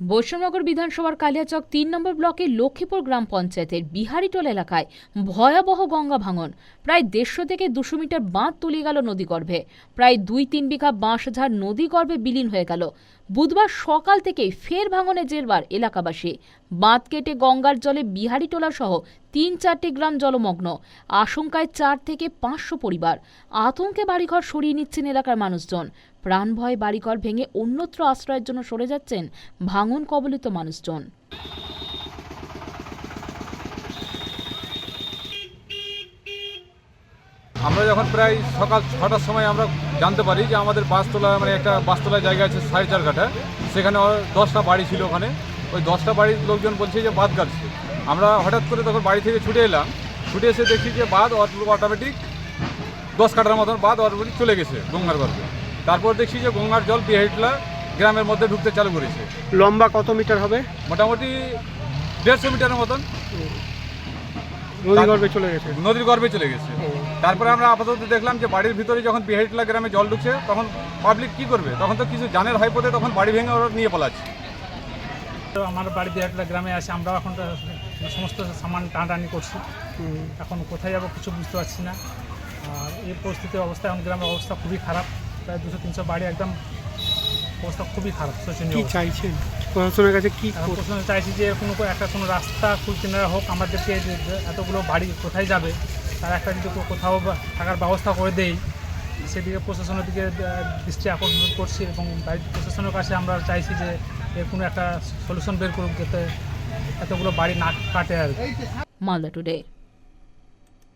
বৈষ্ণবনগর বিধানসভার কালিয়াচক তিন নম্বর ব্লকের লক্ষ্মীপুর গ্রাম পঞ্চায়েতের বিহারিটোল এলাকায় ভয়াবহ গঙ্গা ভাঙন। প্রায় দেড়শো থেকে দুশো মিটার বাঁধ তলিয়ে গেল নদীগর্ভে প্রায় দুই তিন বিঘা বাঁশঝাড় নদীগর্ভে বিলীন হয়ে গেল। বুধবার সকাল থেকেই ফের ভাঙনে জেরবার এলাকাবাসী। বাঁধ কেটে গঙ্গার জলে বিহারিটোলা সহ তিন চারটি গ্রাম জলমগ্ন। আশঙ্কায় চার থেকে পাঁচশো পরিবার। আতঙ্কে বাড়িঘর সরিয়ে নিচ্ছেন এলাকার মানুষজন। প্রাণভয় বাড়িঘর ভেঙে অন্যত্র আশ্রয়ের জন্য সরে যাচ্ছেন ভাঙন কবলিত মানুষজন। আমরা যখন প্রায় সকাল ছটার সময় আমরা জানতে পারি যে আমাদের বাসতলা মানে একটা বাসতলা জায়গা আছে সাড়ে চার কাঠা সেখানে দশটা বাড়ি ছিল ওখানে। ওই দশটা বাড়ির লোকজন বলছে যে বাদ কাটছে আমরা হঠাৎ করে তখন বাড়ি থেকে ছুটে এলাম। ছুটে এসে দেখি যে বাদ অটোমেটিক দশ কাটার মতন বাদ অটোমেটিক চলে গেছে গঙ্গার গর্ভে তারপর দেখছি যে গঙ্গার জল বিহাইটলা গ্রামের মধ্যে ঢুকতে চালু করেছে। লম্বা কত মিটার হবে? মোটামুটি দেড়শো মিটারের মতন। নদী গর্ভে চলে গেছে। নদীর গর্ভে চলে গেছে। তারপরে আমরা আপাতত দেখলাম যে বাড়ির ভিতরে যখন বিহারিটলা গ্রামে জল ঢুকছে তখন পাবলিক কি করবে? তখন তো কিছু জানের হয় পথে তখন বাড়ি ভেঙে ওরা নিয়ে পালাচ্ছে। তো আমার বাড়ি একটা গ্রামে আছে আমরাও এখন তো সমস্ত সামান টানাটানি করছি। এখন কোথায় যাব কিছু বুঝতে পারছি না। আর এই পরিস্থিতির অবস্থা এখন গ্রামের অবস্থা খুবই খারাপ। প্রায় দুশো তিনশো বাড়ি একদম অবস্থা খুবই খারাপ শোচনীয় কি চাইছেন? প্রশাসনের কাছে কি প্রশ্ন চাইছি যে কোনো একটা কোনো রাস্তা কুলকিনারা হোক আমাদেরকে এতগুলো বাড়ি কোথায় যাবে তার একটা যদি কোথাও থাকার ব্যবস্থা করে দেই সেদিকে প্রশাসনের দিকে দৃষ্টি আকর্ষণ করছি এবং বাড়ির প্রশাসনের কাছে আমরা চাইছি যে এর কোনো একটা সলিউশন বের করুক যাতে এতগুলো বাড়ি না কাটে আর কি। মালদা টুডে